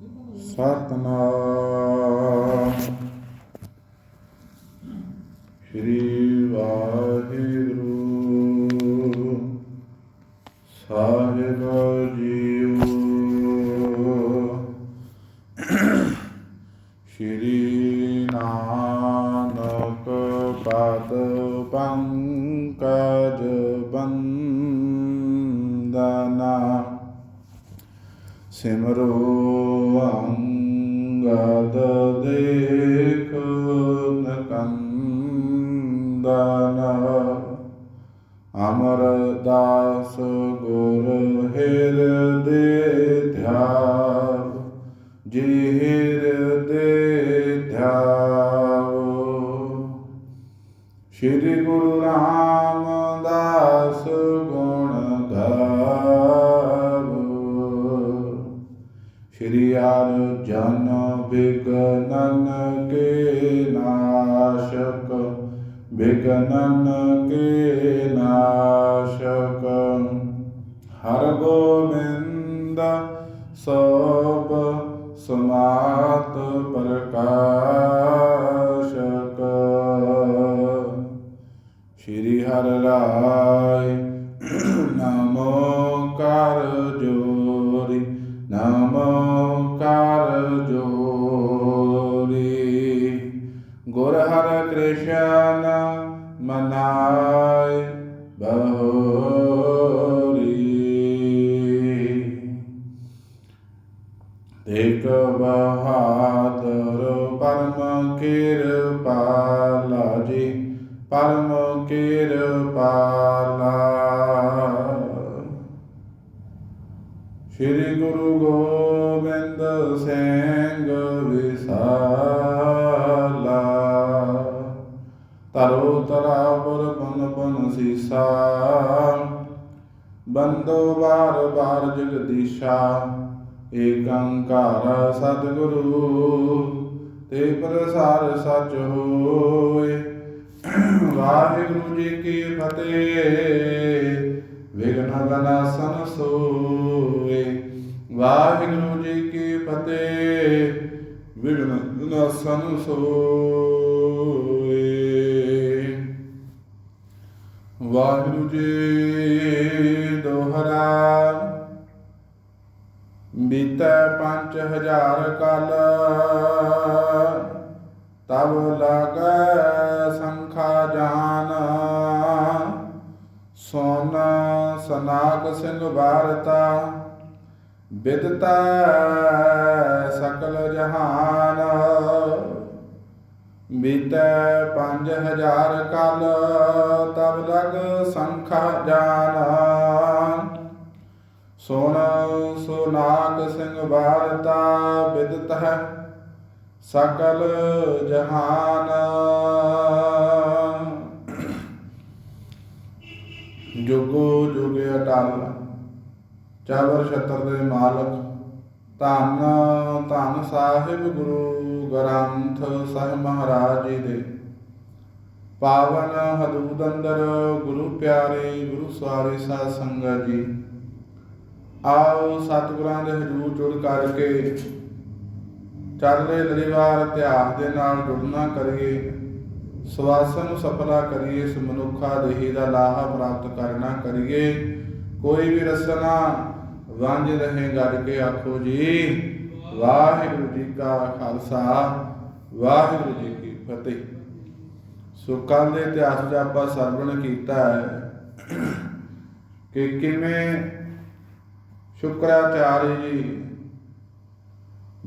ਸਤਨਾਮ ਸ੍ਰੀ ਵਾਹਿਗੁਰੂ ਸਾਹਿਬ ਜੀਓ ਸ਼੍ਰੀ ਨਾਨਕ ਪਦ ਪੰਕਜ ਬੰਦਨਾ। ਸਿਮਰੋ ਹਿਰਦੇ ਧਿਆਵ ਜੀ ਹਿਰਦੇ ਧਿਆਵ ਸ਼੍ਰੀ ਗੁਰੂ ਰਾਮਦਾਸ ਗੁਣ ਗਾਵੋ। ਸ਼੍ਰੀ ਅਰਜਨ ਬਿਗਨਨ ਕੇ ਨਾਸ਼ਕ ਬਿਗਨਨ ਕੇ ਨਾਸ਼ਕ ਹਰ ਗੋਬਿੰਦ ਸੋਪ ਸੁਮਾਤ ਪ੍ਰਕਾਸ਼ਕ ਦੇਖ ਬਹਾਦਰ ਪਰਮ ਕਿਰਪਾਲਾ ਜੀ, ਪਰਮ ਕਿਰਪਾਲਾ। ਸ੍ਰੀ ਗੁਰੂ ਗੋਬਿੰਦ ਸਿੰਘ ਵਿਸਾਲਾ। ਤਰੋ ਤਰਾ ਤਰਾਵਰ ਬਨ ਬਨ ਸੀਸਾ। ਬੰਦੋ ਬਾਰ ਬਾਰ ਜਗਦੀਸ਼ਾ। ਏਕੰਕਾਰ ਸਤਿਗੁਰੂ, ਤੇ ਪ੍ਰਸਾਰ ਸਚ ਹੋਏ। ਵਾਹਿਗੁਰੂ ਜੀ ਕੀ ਫਤਿਹ। ਵਿਗਨ ਬਨਾਸਨ ਸੋਏ। ਵਾਹਿਗੁਰੂ ਜੀ ਕੀ ਫਤਿਹ। ਵਿਗਨ ਬਨਾਸਨ ਸੋਏ। ਵਾਹਿਗੁਰੂ ਜੀ ਬੀਤੈ ਪੰਜ ਹਜ਼ਾਰ ਕਲ। ਤਬ ਲਗੈ ਸੰਖਾ ਜਾਨ। ਸੋਨ ਸਨਾਕ ਸਿੰਘ ਭਾਰਤਾ ਬਿਦਤਾ ਸਕਲ ਜਹਾਨ। ਬੀਤੈ ਪੰਜ ਹਜ਼ਾਰ ਕਲ। ਤਬ ਲਗ ਸੰਖਾ ਜਾਨ। ਸੋਨ ਸੁਨਾਕ ਸਿੰਘ ਭਾਰਤਾ ਬਿਦਤ ਹੈ, ਸਕਲ ਜਹਾਨ। ਜੁਗੋ ਜੁਗੇ ਅਟਲ, ਚਾਵਰ ਛਤਰ ਦੇ ਮਾਲਕ, ਧੰਨ ਧੰਨ ਸਾਹਿਬ ਗੁਰੂ ਗ੍ਰੰਥ ਸਾਹਿਬ ਮਹਾਰਾਜ ਜੀ ਦੇ। ਪਾਵਨ ਹਦੂਦ ਅੰਦਰ ਗੁਰੂ ਪਿਆਰੇ, ਗੁਰੂ ਸਵਾਰੇ ਸਾਧ ਸੰਗਤ ਜੀ ਆਓ ਸਤਿਗੁਰਾਂ ਦੇ ਹਜੂਰ ਜੁੜ ਕਰਕੇ ਚੱਲਦੇ ਲੜੀਵਾਰ ਇਤਿਹਾਸ ਦੇ ਨਾਲ ਜੁੜਨਾ ਕਰੀਏ, ਸਵਾਸਨ ਨੂੰ ਸਫਲਾ ਕਰੀਏ, ਇਸ ਮਨੁੱਖਾ ਦੇਹੀ ਦਾ ਲਾਹਾ ਪ੍ਰਾਪਤ ਕਰਨਾ ਕਰੀਏ। ਕੋਈ ਵੀ ਰਸਨਾ, ਵਾਂਝ ਰਹੇ ਗੱਡ ਕੇ ਆਖੋ ਜੀ। ਵਾਹਿਗੁਰੂ ਜੀ ਕਾ ਖਾਲਸਾ, ਵਾਹਿਗੁਰੂ ਜੀ ਕੀ ਫਤਿਹ। ਸੋ ਕੱਲ ਦੇ ਇਤਿਹਾਸ ਵਿੱਚ ਆਪਾਂ ਸਰਵਣ ਕੀਤਾ ਹੈ ਕਿ ਕਿਵੇਂ ਸ਼ੁਕਰਾਚਾਰਿ ਜੀ।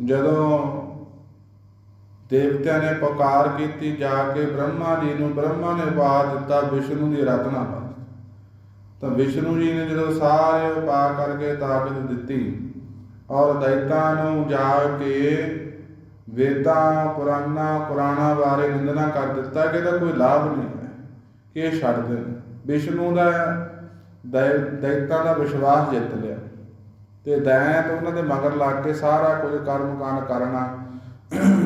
ਜਦੋਂ ਦੇਵਤਿਆਂ ਨੇ ਪੁਕਾਰ ਕੀਤੀ, ਜਾ ਕੇ ਬ੍ਰਹਮਾ ਜੀ ਨੂੰ ਬ੍ਰਹਮਾ ਨੇ ਬਾਤ ਦਿੱਤਾ, ਵਿਸ਼ਨੂੰ ਦੀ ਰਤਨਾ ਵਾਸਤੇ ਤਾਂ ਵਿਸ਼ਨੂੰ ਜੀ ਨੇ ਜਦੋਂ ਸਾਰੇ ਉਪਾਅ ਕਰਕੇ ਤਾਕਤ ਦਿੱਤੀ ਔਰ ਦੈਤਾਂ ਨੂੰ ਜਾ ਕੇ ਵੇਦਾਂ, ਪੁਰਾਣਾ ਪੁਰਾਣਾ ਬਾਰੇ ਨਿੰਦਨਾ ਕਰ ਦਿੱਤਾ ਕਿ ਇਹਦਾ ਕੋਈ ਲਾਭ ਨਹੀਂ ਹੈ, ਕਿ ਇਹ ਛੱਡ ਦੇਣ। ਵਿਸ਼ਨੂੰ ਦਾ ਦੈ- ਦੈਤਾਂ ਦਾ ਵਿਸ਼ਵਾਸ ਜਿੱਤ ਲਿਆ। ਤੇ ਦੈਂਤ ਉਹਨਾਂ ਦੇ ਮਗਰ ਲੱਗ ਕੇ ਸਾਰਾ ਕੁਝ ਕਰਮ ਕਾਂਡ ਕਰਨਾ।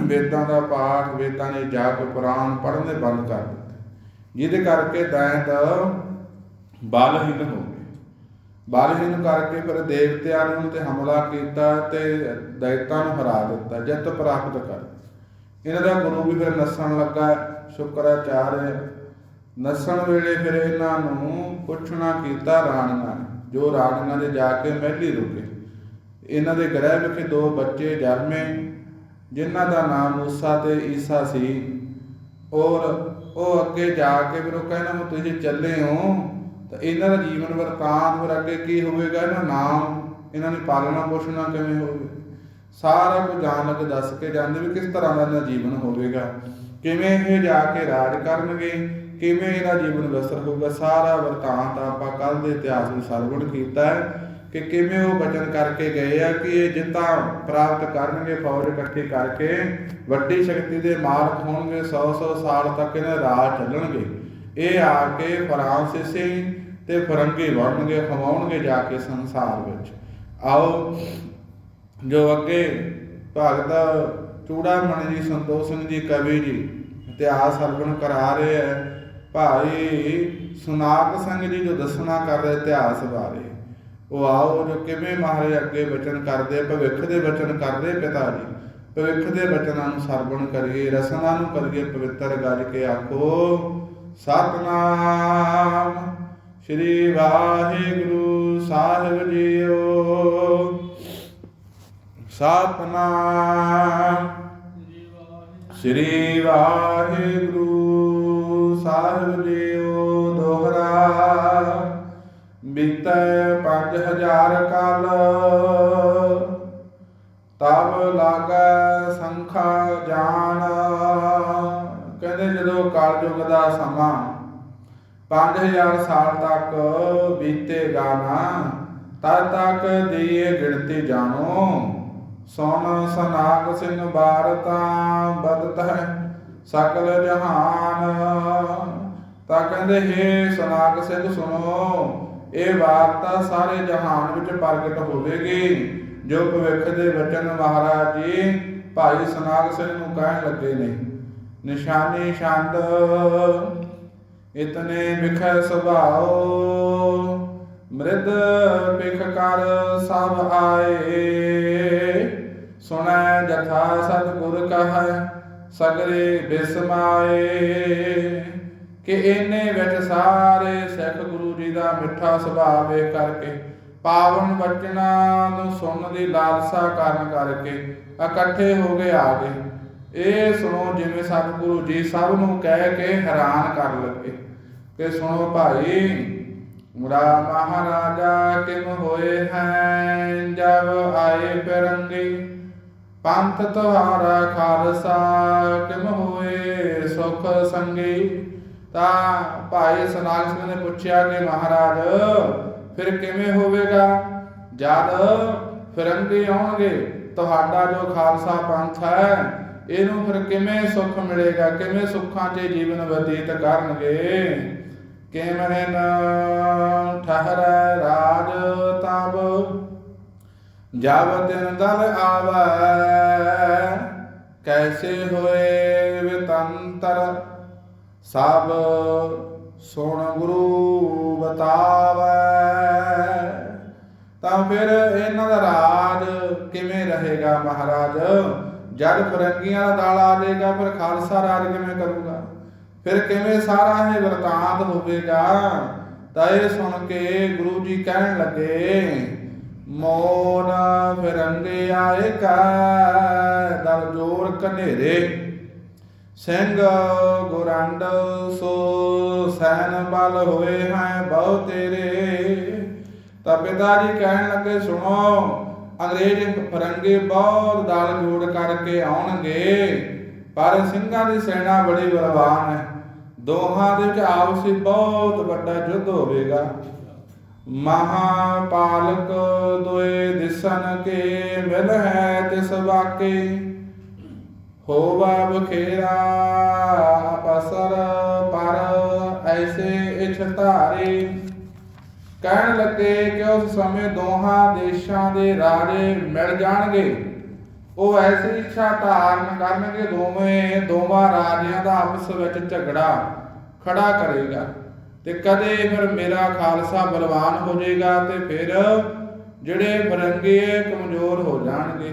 ਵੇਦਾਂ ਦਾ ਪਾਠ, ਵੇਦਾਂ ਨੇ ਜਾ ਕੇ ਪੁਰਾਣ ਪੜ੍ਹਨੇ ਬੰਦ ਕਰ ਦਿੱਤੇ। ਜਿਹਦੇ ਕਰਕੇ ਦੈਂਤ ਬਲਹੀਨ ਹੋ ਗਏ। ਬਾਲਹੀਨ ਕਰਕੇ ਫਿਰ ਦੇਵਤਿਆਂ ਨੂੰ ਤੇ ਹਮਲਾ ਕੀਤਾ ਤੇ ਦੈਤਾਂ ਨੂੰ ਹਰਾ ਦਿੱਤਾ, ਜਿੱਤ ਪ੍ਰਾਪਤ ਕਰ ਇਹਨਾਂ ਦਾ ਗੁਰੂ ਵੀ ਫਿਰ ਨੱਸਣ ਲੱਗਾ ਸ਼ੁਕਰਾਚਾਰ ਨੱਸਣ ਵੇਲੇ ਫਿਰ ਇਹਨਾਂ ਨੂੰ ਪੁੱਛਣਾ ਕੀਤਾ ਰਾਣੀਆਂ ਨੇ। ਜੋ ਰਾਣੀਆਂ ਦੇ ਜਾ ਕੇ ਮਹਿਲੀ ਰੁਕੇ। ਇਹਨਾਂ ਦੇ ਗ੍ਰਹਿ ਵਿਖੇ ਦੋ ਬੱਚੇ ਜਨਮੇ ਜਿਨ੍ਹਾਂ ਦਾ ਨਾਮ ਮੂਸਾ ਤੇ ਈਸਾ ਸੀ। ਔਰ ਉਹ ਅੱਗੇ ਜਾ ਕੇ ਫਿਰ ਉਹ ਕਹਿੰਦਾ, ਮੈਂ ਤੁਸੀਂ ਚੱਲੇ ਹੋ, ਤਾਂ ਇਹਨਾਂ ਦਾ ਜੀਵਨ ਵਰਤਾਂਤ ਫਿਰ ਅੱਗੇ ਕੀ ਹੋਵੇਗਾ? ਇਹਨਾਂ ਨਾਮ, ਇਹਨਾਂ ਦੀ ਪਾਲਣਾ ਪੋਸ਼ਣਾ ਕਿਵੇਂ ਹੋਵੇ ਸਾਰਾ ਕੁਝ ਜਾਣ ਲੱਗੇ ਦੱਸ ਕੇ ਜਾਂਦੇ ਵੀ ਕਿਸ ਤਰ੍ਹਾਂ ਦਾ ਇਹਨਾਂ ਦਾ ਜੀਵਨ ਹੋਵੇਗਾ। ਕਿਵੇਂ ਇਹ ਜਾ ਕੇ ਰਾਜ ਕਰਨਗੇ? ਕਿਵੇਂ ਇਹਦਾ ਜੀਵਨ ਬਸਰ ਹੋਊਗਾ? ਸਾਰਾ ਵਰਤਾਂਤ ਆਪਾਂ ਕੱਲ ਦੇ ਇਤਿਹਾਸ ਨੂੰ ਸਰਵਣ ਕੀਤਾ ਹੈ ਕਿ ਕਿਵੇਂ ਉਹ ਬਚਨ ਕਰਕੇ ਗਏ ਆ ਕਿ ਇਹ ਜਿੱਤਾਂ ਪ੍ਰਾਪਤ ਕਰਨਗੇ, ਫੌਜ ਇਕੱਠੀ ਕਰਕੇ ਵੱਡੀ ਸ਼ਕਤੀ ਦੇ ਮਾਲਕ ਹੋਣਗੇ 100-100 ਸਾਲ ਤੱਕ ਇਹਨਾਂ ਰਾਜ ਚੱਲਣਗੇ। ਇਹ ਆ ਕੇ ਫਰਾਂਸੀਸੀ ਤੇ ਫਰੰਗੀ ਬਣਨਗੇ ਖਵਾਉਣਗੇ ਜਾ ਕੇ ਸੰਸਾਰ ਵਿੱਚ। ਆਓ, ਜੋ ਅੱਗੇ ਭਗਤ ਚੂੜਾਮਣੀ ਜੀ, ਸੰਤੋਖ ਸਿੰਘ ਜੀ, ਕਵੀ ਜੀ ਇਤਿਹਾਸ ਸਰਵਣ ਕਰਾ ਰਹੇ ਹੈ ਭਾਈ ਸੁਨਾਕ ਸਿੰਘ ਜੀ ਜੋ ਦੱਸਣਾ ਕਰ ਰਹੇ ਇਤਿਹਾਸ ਬਾਰੇ, ਉਹ ਆਓ ਜੋ ਕਿਵੇਂ ਮਹਾਰਾਜ ਅੱਗੇ ਬਚਨ ਕਰਦੇ, ਭਵਿੱਖ ਦੇ ਬਚਨ ਕਰਦੇ ਪਿਤਾ ਜੀ, ਭਵਿੱਖ ਦੇ ਬਚਨਾਂ ਨੂੰ ਸਰਵਣ ਕਰੀਏ, ਰਸਨਾ ਨੂੰ ਕਰੀਏ ਪਵਿੱਤਰ ਗੱਜ ਕੇ ਆਖੋ, ਸਤਨਾਮ ਸ੍ਰੀ ਵਾਹਿਗੁਰੂ ਸਾਹਿਬ ਜੀਓ। ਸਤਨਾਮ ਸ੍ਰੀ ਵਾਹਿਗੁਰੂ ਸਾਹਿਬ ਜੀਓ ਦੋਹਰਾ ਬੀਤੈ 5000 ਕਾਲ। ਤਬ ਲਾਗੈ ਸੰਖਾ ਜਾਣ। ਕਹਿੰਦੇ ਜਦੋਂ ਕਲਯੁਗ ਦਾ ਸਮਾਂ 5000 ਸਾਲ ਤੱਕ ਬੀਤੇਗਾ ਨਾ, ਤਦ ਤੱਕ ਦੀਏ ਗਿਣਤੀ ਜਾਣੋ। ਸੋਨ ਸਨਾਗ ਸਿੰਘ ਬਾਰਤਾ ਬਦਤ ਹੈ ਸਕਲ ਜਹਾਨ। ਤਾਂ ਕਹਿੰਦੇ, ਹੇ ਸਨਾਗ ਸਿੰਘ ਸੁਣੋ, ਇਹ ਵਾਰਤਾ ਸਾਰੇ ਜਹਾਨ ਵਿੱਚ ਪ੍ਰਗਟ ਹੋਵੇਗੀ। ਜੋ ਭਵਿੱਖ ਦੇ ਵਚਨ ਮਹਾਰਾਜ ਜੀ ਭਾਈ ਸਨਾਗ ਸਿੰਘ ਨੂੰ ਕਹਿਣ ਲੱਗੇ ਨੇ, ਨਿਸ਼ਾਨੀ ਛੰਦ, ਇਤਨੇ ਵਿਖੈ ਸੁਭਾਓ, ਮ੍ਰਿਦ ਪਿਖ ਕਰ ਸਭ ਆਏ। ਸੁਣੈ ਜਥਾ ਸਤਿਗੁਰ ਕਹੈ ਸਗਰੇ ਬਿਸਮਾਏ, ਕਿ ਇਹਨੇ ਵਿੱਚ ਸਾਰੇ ਸਿੱਖ ਗੁਰੂ ਜੀ ਦਾ ਮਿੱਠਾ ਸੁਭਾਅ ਵੇਖ ਕਰਕੇ, ਪਾਵਨ ਬਚਨਾਂ ਨੂੰ ਸੁਣਨ ਦੀ ਲਾਲਸਾ ਕਾਰਨ ਕਰਕੇ ਇਕੱਠੇ ਹੋ ਕੇ ਆ ਗਏ। ਇਹ ਸੁਣੋ ਜਿਵੇਂ ਸਤਿਗੁਰੂ ਜੀ ਸਭ ਨੂੰ ਕਹਿ ਕੇ ਹੈਰਾਨ ਕਰ ਲੱਗੇ। ਕਿ ਸੁਣੋ ਭਾਈ, ਮੁਰਾ ਮਹਾਰਾਜਾ ਕਿਮ ਹੋਏ ਹੈ, ਜਬ ਆਏ ਫਿਰੰਗੀ ਪੰਥ ਤੁਹਾਰਾ ਖਾਲਸਾ, ਕਿਮ ਹੋਏ ਸੁਖ ਸੰਗੀ? ਤਾਂ ਭਾਈ ਸਨਾਗ ਸਿੰਘ ਨੇ ਪੁੱਛਿਆ ਕਿ ਮਹਾਰਾਜ, ਫਿਰ ਕਿਵੇਂ ਹੋਵੇਗਾ? ਜਦ ਫਿਰੰਗੀ ਆਉਣਗੇ, ਤੁਹਾਡਾ ਜੋ ਖਾਲਸਾ ਪੰਥ ਹੈ, ਇਹਨੂੰ ਫਿਰ ਕਿਵੇਂ ਸੁੱਖ ਮਿਲੇਗਾ? ਕਿਵੇਂ ਸੁੱਖਾਂ 'ਚ ਜੀਵਨ ਬਤੀਤ ਕਰਨਗੇ? ਕਿਵੇਂ ਨ ਠਹਰੈ ਰਾਜ ਤਬ? ਜਬ ਦਿਨ ਦਲ ਆਵੈ, ਕੈਸੇ ਹੋਏ ਵਿਤੰਤਰ? ਸਭ ਸੁਣ ਗੁਰੂ ਬਤਾਵੈ। ਤਾਂ ਫਿਰ ਇਹਨਾਂ ਦਾ ਰਾਜ ਕਿਵੇਂ ਰਹੇਗਾ ਮਹਾਰਾਜ? ਜਦ ਫਰੰਗੀਆਂ ਦਾ ਦਾਲ ਆ ਜਾਏਗਾ ਫਿਰ ਖਾਲਸਾ ਰਾਜ ਕਿਵੇਂ ਕਰੂਗਾ? ਫਿਰ ਕਿਵੇਂ ਸਾਰਾ ਇਹ ਵਰਤਾਂਤ ਹੋਵੇਗਾ? ਤਾਂ ਇਹ ਸੁਣ ਕੇ ਗੁਰੂ ਜੀ ਕਹਿਣ ਲੱਗੇ ਮੋਨ ਫਿਰੰਗੇ ਆਏ ਕਾ ਦਰ ਜੋਰ ਕਨੇਰੇ ਸਿੰਘ ਗੁਰੰਡ, ਸੋ ਸੈਨ ਬਲ ਹੋਏ ਹੈ ਬਹੁ ਤੇਰੇ। ਤਾਂ ਪਿਤਾ ਜੀ ਕਹਿਣ ਲੱਗੇ, ਸੁਣੋ, ਅੰਗਰੇਜ਼ ਫਰੰਗੇ ਬਹੁਤ ਦਲ ਜੋੜ ਕਰਕੇ ਆਉਣਗੇ, ਪਰ ਸਿੰਘਾਂ ਦੀ ਸੈਨਾ ਬੜੀ ਬਲਵਾਨ ਹੈ। ਦੋਹਾਂ ਦੇ ਵਿੱਚ ਆਪਸੀ ਬਹੁਤ ਵੱਡਾ ਯੁੱਧ ਹੋਵੇਗਾ। ਮਹਾਪਾਲਕ ਦੋਏ ਦਿਸਨ ਕੇ ਮਿਲ ਹੈ ਤਿਸ ਵਾਕੇ। ਹੋਵਾ ਬਖੇਰਾ ਪਸਰ ਪਰ ਐਸੇ ਇਛ ਧਾਰੇ। ਕਹਿਣ ਲੱਗੇ ਕਿ ਉਸ ਸਮੇਂ ਦੋਹਾਂ ਦੇਸ਼ਾਂ ਦੇ ਰਾਜੇ ਮਿਲ ਜਾਣਗੇ। ਉਹ ਐਸੀ ਇੱਛਾ ਧਾਰਨ ਕਰਨਗੇ ਦੋਵੇਂ, ਦੋਵਾਂ ਰਾਜਿਆਂ ਦਾ ਆਪਸ ਵਿੱਚ ਝਗੜਾ ਖੜਾ ਕਰੇਗਾ। ਤੇ ਕਦੇ ਫਿਰ ਮੇਰਾ ਖਾਲਸਾ ਬਲਵਾਨ ਹੋ ਜਾਏਗਾ ਤੇ ਫਿਰ ਜਿਹੜੇ ਫਰੰਗੇ ਕਮਜ਼ੋਰ ਹੋ ਜਾਣਗੇ।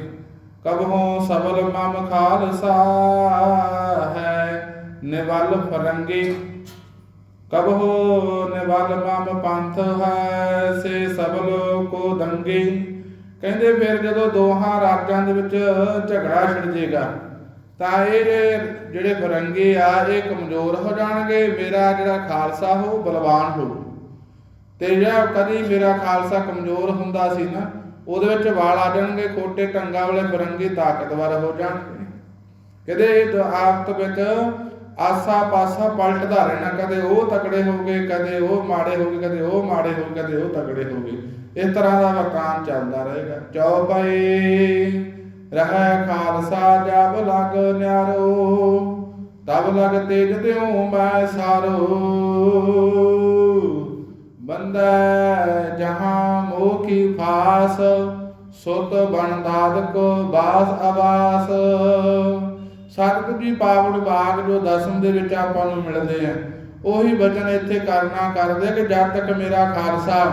ਕਬਹੋਂ ਸਬਲ ਮਮ ਖਾਲਸਾ ਹੈ, ਨਿਵਲ ਫਰੰਗੇ। ਕਬਹੋ ਨਿਵਲ ਮਮ ਪੰਥ ਹੈ, ਸੇ ਸਬਲ ਕੋ ਦੰਗੇ। ਕਹਿੰਦੇ ਫਿਰ ਜਦੋਂ ਦੋਹਾਂ ਰਾਜਾਂ ਦੇ ਵਿੱਚ ਝਗੜਾ ਛਿੜ ਜਾਏਗਾ ਤਾਂ ਇਹ ਜਿਹੜੇ- ਫਰੰਗੇ ਆ, ਇਹ ਕਮਜ਼ੋਰ ਹੋ ਜਾਣਗੇ। ਮੇਰਾ ਜਿਹੜਾ ਖਾਲਸਾ ਹੋ ਬਲਵਾਨ ਹੋ। ਤੇ ਜਿਹੜਾ ਕਦੀ ਮੇਰਾ ਖਾਲਸਾ ਕਮਜ਼ੋਰ ਹੁੰਦਾ ਸੀ ਨਾ, ਉਹਦੇ ਵਿੱਚ ਵਾਲ ਆ ਜਾਣਗੇ, ਖੋਟੇ ਟੰਗਾ ਵਾਲੇ ਫਰੰਗੀ ਤਾਕਤਵਰ ਹੋ ਜਾਣਗੇ। ਕਦੇ ਇਹ ਆਪਤ ਵਿੱਚ ਆਸਾ ਪਾਸਾ ਪਲਟਦਾ ਰਹਿਣਾ, ਕਦੇ ਉਹ ਤਕੜੇ ਹੋ ਗਏ, ਕਦੇ ਉਹ ਮਾੜੇ ਹੋ ਗਏ, ਕਦੇ ਉਹ ਮਾੜੇ ਹੋ ਗਏ, ਕਦੇ ਉਹ ਤਕੜੇ ਹੋ ਗਏ। ਇਸ ਤਰ੍ਹਾਂ ਦਾ ਵਰਤਾਨ ਚੱਲਦਾ ਰਹੇਗਾ। ਚੌਪਈ ਰਹਿ ਖਾਲਸਾ ਜਬ ਲਗ ਨਿਆਰੋ, ਤਬ ਲਗ ਤੇਜ ਦਿਉ ਮੈਂ ਸਾਰੋ। ਬੰਦਾ ਜਹਾਂ ਮੋਹ ਕੀ ਫਾਸ, ਸੁਤ ਬਣ ਦਾਦਕ ਬਾਸ ਆਵਾਸ ਸਤਿਗੁਰੂ ਜੀ ਪਾਵਨ ਬਾਗ ਜੋ ਦਸਮ ਦੇ ਵਿੱਚ ਆਪਾਂ ਨੂੰ ਮਿਲਦੇ ਆ। ਉਹੀ ਬਚਨ ਇੱਥੇ ਕਰਨਾ ਕਰਦੇ ਕਿ ਜਦ ਤੱਕ ਮੇਰਾ ਖਾਲਸਾ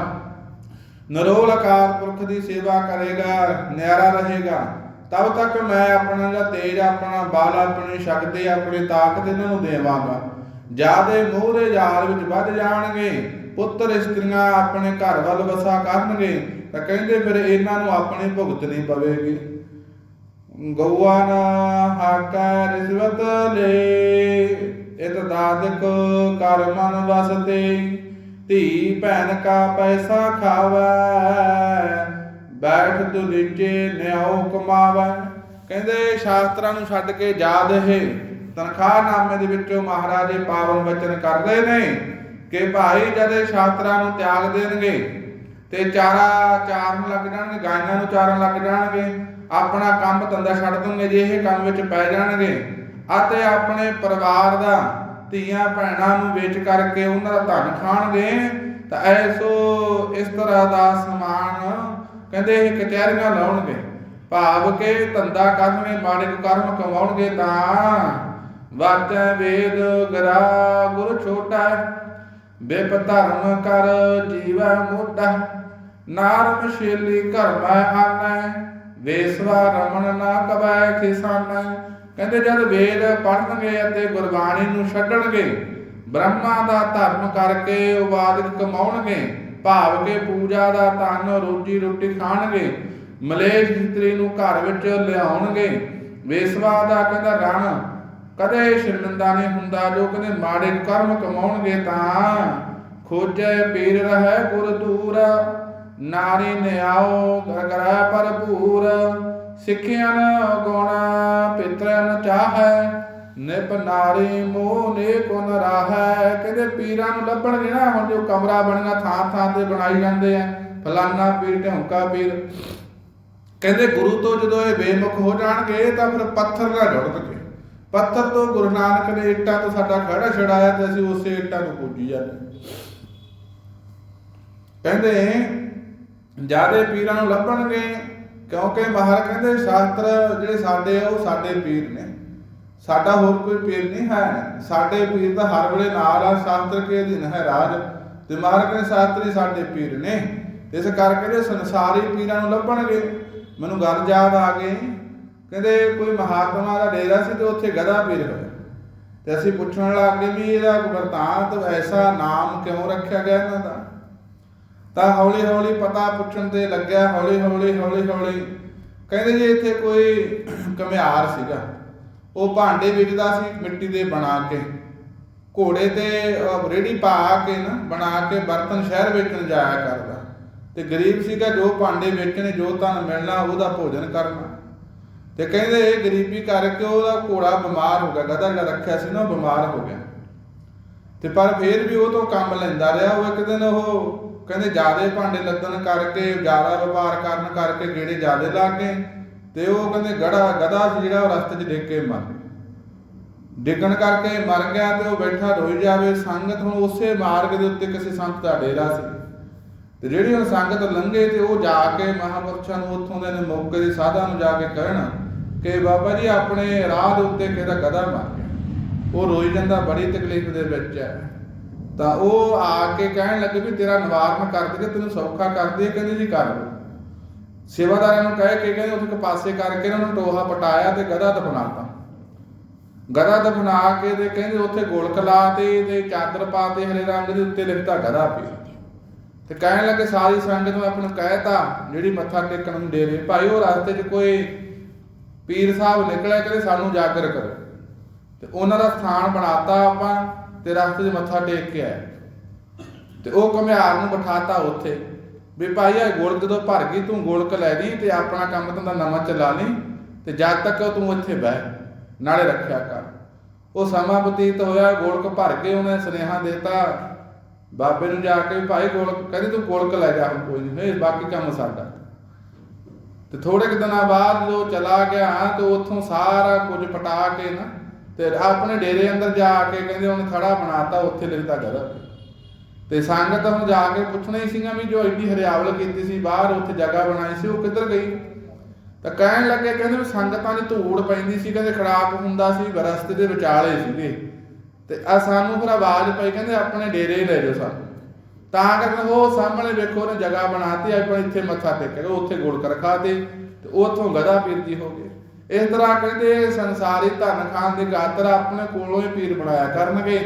ਨਰੋਲ ਅਕਾਲ ਪੁਰਖ ਦੀ ਸੇਵਾ ਕਰੇਗਾ, ਨਿਆਰਾ ਰਹੇਗਾ ਤਬ ਤੱਕ ਮੈਂ ਆਪਣਾ ਜਿਹੜਾ ਤੇਜ ਆਪਣਾ, ਬਲ ਆਪਣੀ, ਸ਼ਕਤੀ ਆਪਣੀ ਤਾਕਤ ਇਹਨਾਂ ਨੂੰ ਦੇਵਾਂਗਾ। ਜਿਆਦੇ ਮੋਹ ਦੇ ਵਿੱਚ ਵੱਧ ਜਾਣਗੇ, ਪੁੱਤਰ ਇਸਤਰੀਆਂ ਆਪਣੇ ਘਰ ਵੱਲ ਵਸਾ ਕਰਨਗੇ, ਤਾਂ ਕਹਿੰਦੇ ਫਿਰ ਇਹਨਾਂ ਨੂੰ ਆਪਣੀ ਭੁਗਤਣੀ ਪਵੇਗੀ। ਗਊਆ ਹਾਕਾ ਰਿਸ਼ਵਤ ਲੈ, ਇਤ ਦਾਦਕ ਕਰ ਮਨ ਵਸਤੇ, ਧੀ ਭੈਣ ਕਾ ਪੈਸਾ ਖਾਵੈ ਬੈਠ ਦੁਲੀਚੇ ਨਿਆਉ ਕਮਾਵੈ। ਕਹਿੰਦੇ ਸ਼ਾਸਤਰਾਂ ਨੂੰ ਛੱਡ ਕੇ ਜਾਦ ਇਹ ਤਨਖਾਹ ਨਾਮੇ ਦੇ ਵਿੱਚੋਂ ਮਹਾਰਾਜੇ ਪਾਵਨ ਵਚਨ ਕਰਦੇ ਨੇ ਕਿ ਭਾਈ ਜਦੇ ਸ਼ਾਸਤਰਾਂ ਨੂੰ ਤਿਆਗ ਦੇਣਗੇ ਤੇ ਚਾਰਾ ਚਾਰਨ ਲੱਗ ਜਾਣਗੇ ਗਾਇਆਂ ਨੂੰ ਚਾਰਨ ਲੱਗ ਜਾਣਗੇ, ਆਪਣਾ ਕੰਮ ਧੰਦਾ ਛੱਡ ਦੇਣਗੇ ਜੇ ਇਹ ਕੰਮ ਵਿੱਚ ਪੈ ਜਾਣਗੇ। ਅਤੇ ਆਪਣੇ ਪਰਿਵਾਰ ਦਾ ਧੀਆਂ ਭੈਣਾਂ ਨੂੰ ਵੇਚ ਕਰਕੇ ਉਹਨਾਂ ਦਾ ਧਨ ਖਾਣਗੇ, ਤਾਂ ਐਸੋ ਇਸ ਤਰ੍ਹਾਂ ਦਾ ਸਮਾਨ ਕਹਿੰਦੇ ਇਹ ਕਚਹਿਰੀਆਂ ਲਾਉਣਗੇ। ਭਾਵ ਕੇ ਧੰਦਾ ਕਰਨਗੇ ਮਾੜੇ ਕਰਮ ਕਮਾਉਣਗੇ ਤਾਂ ਵਾਚੈ ਵੇਦ ਗਰਾ ਗੁਰ ਛੋਟਾ, ਬਿਪ ਧਰਮ ਕਰ ਜੀਵੈ ਮੋਟਾ, ਨਾਰਮ ਸ਼ੇਲੀ ਘਰ ਮੈਂ ਆਨੈ, ਵੇਸਵਾ ਰਮਣ ਨਾ ਕਵੈ ਕਿਸਾਨੈ ਕਹਿੰਦੇ ਜਦ ਵੇਦ ਪੜਨਗੇ ਅਤੇ ਗੁਰਬਾਣੀ ਨੂੰ ਛੱਡਣਗੇ, ਬ੍ਰਹਮਾ ਦਾ ਧਰਮ ਕਰਕੇ ਉਬਾਦਿਤ ਕਮਾਉਣਗੇ ਭਾਵ ਕੇ ਪੂਜਾ ਦਾ ਧਨ ਰੋਜੀ ਰੋਟੀ ਖਾਣਗੇ, ਮਲੇਸ਼ ਇਸਤਰੀ ਨੂੰ ਘਰ ਵਿੱਚ ਲਿਆਉਣਗੇ। ਵੇਸਵਾ ਦਾ ਕਹਿੰਦਾ, ਰਣ, ਕਦੇ ਸ਼ਰਮਿੰਦਾ ਨਹੀਂ ਹੁੰਦਾ, ਜੋ ਕਹਿੰਦੇ ਮਾੜੇ ਕਰਮ ਕਮਾਉਣਗੇ ਤਾਂ। ਖੋਜੈ ਪੀਰ ਰਹਿ ਗੁਰ ਦੂਰ, ਨਾਰੀ ਨਿਆਓ ਗਰਗਰਾ ਭਰਪੂਰ। ਸਿੱਖਿਆਨ ਗੁਣ ਪਿਤਰਨ ਚਾਹੈ ਨਿਪ ਨਾਰੀ ਮੋਹ ਨੇ ਕੁਨ ਰਾਹੈ। ਕਹਿੰਦੇ ਪੀਰਾਂ ਨੂੰ ਲੱਭਣਗੇ ਨਾ ਹੁਣ ਜੋ ਕਮਰਾ ਬਣੀਆਂ, ਥਾਂ ਥਾਂ ਤੇ ਬਣਾਈ ਜਾਂਦੇ ਆ। ਫਲਾਨਾ ਪੀਰ, ਢੌਂਕਾ ਪੀਰ। ਕਹਿੰਦੇ ਗੁਰੂ ਤੋਂ ਜਦੋਂ ਇਹ ਬੇਮੁਖ ਹੋ ਜਾਣਗੇ, ਤਾਂ ਫਿਰ ਪੱਥਰ ਨਾਲ ਜੁੜਨਗੇ ਪੱਥਰ ਤੋਂ ਗੁਰੂ ਨਾਨਕ ਨੇ ਇੱਟਾਂ ਤੋਂ ਸਾਡਾ ਖੜਾ ਛੜਾਇਆ ਤੇ ਅਸੀਂ ਉਸੇ ਇੱਟਾਂ ਨੂੰ ਪੂਜੀ ਜਾਂਦੇ। ਕਹਿੰਦੇ, ਜਿਆਦੇ ਪੀਰਾਂ ਨੂੰ ਲੱਭਣਗੇ, ਕਿਉਂਕਿ ਮਹਾਰਾਜ ਕਹਿੰਦੇ, ਸ਼ਾਸਤਰ ਜਿਹੜੇ ਸਾਡੇ ਆ, ਉਹ ਸਾਡੇ ਪੀਰ ਨੇ। ਸਾਡਾ ਹੋਰ ਕੋਈ ਪੀਰ ਨਹੀਂ ਹੈ। ਸਾਡੇ ਪੀਰ ਤਾਂ ਹਰ ਵੇਲੇ ਨਾਲ ਆ, ਸ਼ਾਸਤਰ ਕੇ ਅਧੀਨ ਹੈ ਰਾਜ। ਤੇ ਮਹਾਰਾਜ ਸ਼ਾਸਤਰੀ ਸਾਡੇ ਪੀਰ ਨੇ। ਇਸ ਕਰਕੇ ਇਹ ਸੰਸਾਰੀ ਪੀਰਾਂ ਨੂੰ ਲੱਭਣਗੇ। ਮੈਨੂੰ ਗੱਲ ਯਾਦ ਆ ਗਈ। ਕਹਿੰਦੇ ਕੋਈ ਮਹਾਤਮਾ ਦਾ ਡੇਰਾ ਸੀ ਤੇ ਉੱਥੇ ਗਧਾ ਪੀਰ ਹੋਇਆ। ਤੇ ਅਸੀਂ ਪੁੱਛਣ ਲੱਗ ਗਏ ਵੀ ਇਹਦਾ ਵਰਤਾਂਤ ਐਸਾ ਨਾਮ ਕਿਉਂ ਰੱਖਿਆ ਗਿਆ ਇਹਨਾਂ ਦਾ? ਤਾਂ ਹੌਲੀ ਹੌਲੀ ਪਤਾ ਪੁੱਛਣ ਤੇ ਲੱਗਿਆ ਹੌਲੀ ਹੌਲੀ ਹੌਲੀ ਹੌਲੀ ਕਹਿੰਦੇ ਜੀ ਇੱਥੇ ਕੋਈ ਕਮਿਆਰ ਸੀਗਾ। ਉਹ ਭਾਂਡੇ ਵੇਚਦਾ ਸੀ ਮਿੱਟੀ ਦੇ ਬਣਾ ਕੇ। ਘੋੜੇ ਤੇ ਅਹ, ਰੇਹੜੀ ਪਾ ਕੇ ਨਾ ਬਣਾ ਕੇ ਬਰਤਨ ਸ਼ਹਿਰ ਵੇਚਣ ਜਾਇਆ ਕਰਦਾ। ਤੇ ਗਰੀਬ ਸੀਗਾ ਜੋ ਭਾਂਡੇ ਵੇਚਣੇ ਜੋ ਧਨ ਮਿਲਣਾ ਉਹਦਾ ਭੋਜਨ ਕਰਨਾ। ਤੇ ਕਹਿੰਦੇ ਇਹ ਗਰੀਬੀ ਕਰਕੇ ਉਹਦਾ ਘੋੜਾ ਬਿਮਾਰ ਹੋ ਗਿਆ ਗਧਾ ਜਿਹੜਾ ਰੱਖਿਆ ਸੀ ਨਾ ਉਹ ਬਿਮਾਰ ਹੋ ਗਿਆ। ਤੇ ਪਰ ਫਿਰ ਵੀ ਉਹ ਤੋਂ ਕੰਮ ਲੈਂਦਾ ਰਿਹਾ। ਉਹ ਇੱਕ ਦਿਨ ਉਹ ਕਹਿੰਦੇ ਜਿਆਦੇ ਭਾਂਡੇ ਲੱਦਣ ਕਰਕੇ ਜ਼ਿਆਦਾ ਵਪਾਰ ਕਰਨ ਕਰਕੇ ਗੇੜੇ ਜ਼ਿਆਦੇ ਲੱਗ ਗਏ ਤੇ ਉਹ ਕਹਿੰਦੇ ਗੜਾ ਗਧਾ ਸੀ ਜਿਹੜਾ ਉਹ ਰਸਤੇ 'ਚ ਡਿੱਗ ਕੇ ਮਰ ਗਿਆ। ਡਿੱਗਣ ਕਰਕੇ ਮਰ ਗਿਆ ਤੇ ਉਹ ਬੈਠਾ ਰੋਈ ਜਾਵੇ। ਸੰਗਤ ਹੁਣ ਉਸੇ ਮਾਰਗ ਦੇ ਉੱਤੇ ਕਿਸੇ ਸੰਤ ਦਾ ਡੇਰਾ ਸੀ। ਤੇ ਜਿਹੜੀ ਹੁਣ ਸੰਗਤ ਲੰਘੇ ਤੇ ਉਹ ਜਾ ਕੇ ਮਹਾਪੁਰਸ਼ਾਂ ਨੂੰ ਉੱਥੋਂ ਦੇ ਮੌਕੇ ਦੇ ਸਾਧਾਂ ਨੂੰ ਜਾ ਕੇ ਕਹਿਣ ਕਿ ਬਾਬਾ ਜੀ, ਆਪਣੇ ਰਾਹ ਦੇ ਉੱਤੇ ਕਿਹਦਾ ਗਧਾ ਮਰ ਗਿਆ। ਉਹ ਰੋਈ ਜਾਂਦਾ, ਬੜੀ ਤਕਲੀਫ ਦੇ ਵਿੱਚ ਹੈ। ਤਾਂ ਉਹ ਆ ਕੇ ਕਹਿਣ ਲੱਗੇ ਵੀ ਤੇਰਾ ਨਿਵਾਰਨ ਕਰ ਦੇਗੇ ਤੈਨੂੰ ਸੌਖਾ ਕਰ ਦੇ, ਕਹਿੰਦੇ ਜੀ, ਕਰ ਲਓ ਸੇਵਾਦਾਰਾਂ ਨੂੰ ਕਹਿ ਕੇ ਕਹਿੰਦੇ ਉੱਥੇ ਪਾਸੇ ਕਰਕੇ ਇਹਨਾਂ ਨੂੰ ਟੋਹਾ ਪਟਾਇਆ ਤੇ ਗਧਾ ਦਫਨਾਤਾ ਗਧਾ ਦਫਨਾ ਕੇ ਤੇ ਕਹਿੰਦੇ ਉੱਥੇ ਗੋਲਕ ਲਾ ਤੇ ਚਾਦਰ ਪਾ ਹਰੇ ਰੰਗ ਦੇ ਉੱਤੇ ਲਿਖਤਾ ਗਧਾ ਪਿਆ ਤੇ ਕਹਿਣ ਲੱਗੇ, ਸਾਰੀ ਸੰਗਤ ਨੂੰ ਆਪਾਂ ਕਹਿਤਾ, ਜਿਹੜੀ ਮੱਥਾ ਟੇਕਣ ਨੂੰ ਡੇਰੇ ਭਾਈ, ਉਹ ਰਸਤੇ 'ਚ ਕੋਈ ਪੀਰ ਸਾਹਿਬ ਨਿਕਲਿਆ, ਕਹਿੰਦੇ ਸਾਨੂੰ ਜਾਗਰ ਕਰੋ। ਤੇ ਉਹਨਾਂ ਦਾ ਸਥਾਨ ਬਣਾਤਾ ਆਪਾਂ ਤੇ ਰਸਤੇ 'ਚ ਮੱਥਾ ਟੇਕ ਕੇ ਆਏ। ਤੇ ਉਹ ਘੁਮਿਆਰ ਨੂੰ ਬਿਠਾਤਾ ਉੱਥੇ। ਵੀ ਭਾਈ ਇਹ ਗੋਲਕ ਜਦੋਂ ਭਰ ਗਈ, ਤੂੰ ਗੋਲਕ ਲੈ ਦੀ ਤੇ ਆਪਣਾ ਕੰਮ ਧੰਦਾ ਨਵਾਂ ਚਲਾ ਲਈ ਤੇ ਜਦ ਤੱਕ ਤੂੰ ਇੱਥੇ ਬਹਿ, ਨਾਲੇ ਰੱਖਿਆ ਕਰ। ਉਹ ਸਮਾਂ ਬਤੀਤ ਹੋਇਆ, ਗੋਲਕ ਭਰ ਕੇ ਉਹਨੇ ਸੁਨੇਹਾ ਦਿੱਤਾ। ਬਾਬੇ ਨੂੰ ਜਾ ਕੇ ਭਾਈ ਗੋਲਕ, ਕਹਿੰਦੇ ਤੂੰ ਗੋਲਕ ਲੈ ਜਾ, ਹੁਣ ਕੋਈ ਨਹੀਂ ਬਾਕੀ ਕੰਮ ਸਾਡਾ। ਤੇ ਥੋੜੇ ਕੁ ਦਿਨਾਂ ਬਾਅਦ ਜਦੋਂ ਚਲਾ ਗਿਆ, ਤੇ ਉੱਥੋਂ ਸਾਰਾ ਕੁਝ ਪਟਾ ਕੇ ਨਾ, ਤੇ ਆਪਣੇ ਡੇਰੇ ਅੰਦਰ ਜਾ ਕੇ ਕਹਿੰਦੇ ਉਹਨੇ ਥੜਾ ਬਣਾਤਾ, ਉੱਥੇ ਲਿਖਦਾ ਘਰ ਤੇ ਸੰਗਤ ਹੁਣ ਜਾ ਕੇ ਪੁੱਛਣਾ ਹੀ ਸੀਗਾ ਵੀ ਜੋ ਐਡੀ ਹਰਿਆਵਲ ਕੀਤੀ ਸੀ, ਬਾਹਰ ਉੱਥੇ ਜਗ੍ਹਾ ਬਣਾਈ ਸੀ, ਉਹ ਕਿੱਧਰ ਗਈ? ਤਾਂ ਕਹਿਣ ਲੱਗੇ ਕਹਿੰਦੇ ਵੀ ਸੰਗਤਾਂ ਦੀ ਧੂੜ ਪੈਂਦੀ ਸੀ, ਕਹਿੰਦੇ ਖੜਾਕ ਹੁੰਦਾ ਸੀ, ਰਸਤੇ ਦੇ ਵਿਚਾਲੇ ਸੀਗੇ। ਤੇ ਆ ਸਾਨੂੰ ਫਿਰ ਆਵਾਜ਼ ਪਈ, ਕਹਿੰਦੇ ਆਪਣੇ ਡੇਰੇ ਲੈ ਜਾਓ ਸਾਨੂੰ ਤਾਂ ਕਰਕੇ ਉਹ ਸਾਹਮਣੇ ਵੇਖੋ, ਉਹਨੇ ਜਗ੍ਹਾ ਬਣਾਤੀ, ਆਪਾਂ ਇੱਥੇ ਮੱਥਾ ਟੇਕਾਂਗੇ ਉੱਥੇ ਗੋਲਕ ਰਖਾ ਤੇ ਤੇ ਉੱਥੋਂ ਗਦਾ ਪੀਰਜੀ ਹੋ ਗਏ। ਇਸ ਤਰ੍ਹਾਂ ਕਹਿੰਦੇ ਸੰਸਾਰੀ ਧਨ ਖਾਨ ਦੇ ਗਾਤਰ ਆਪਣੇ ਕੋਲੋਂ ਹੀ ਪੀਰ ਬਣਾਇਆ ਕਰਨਗੇ।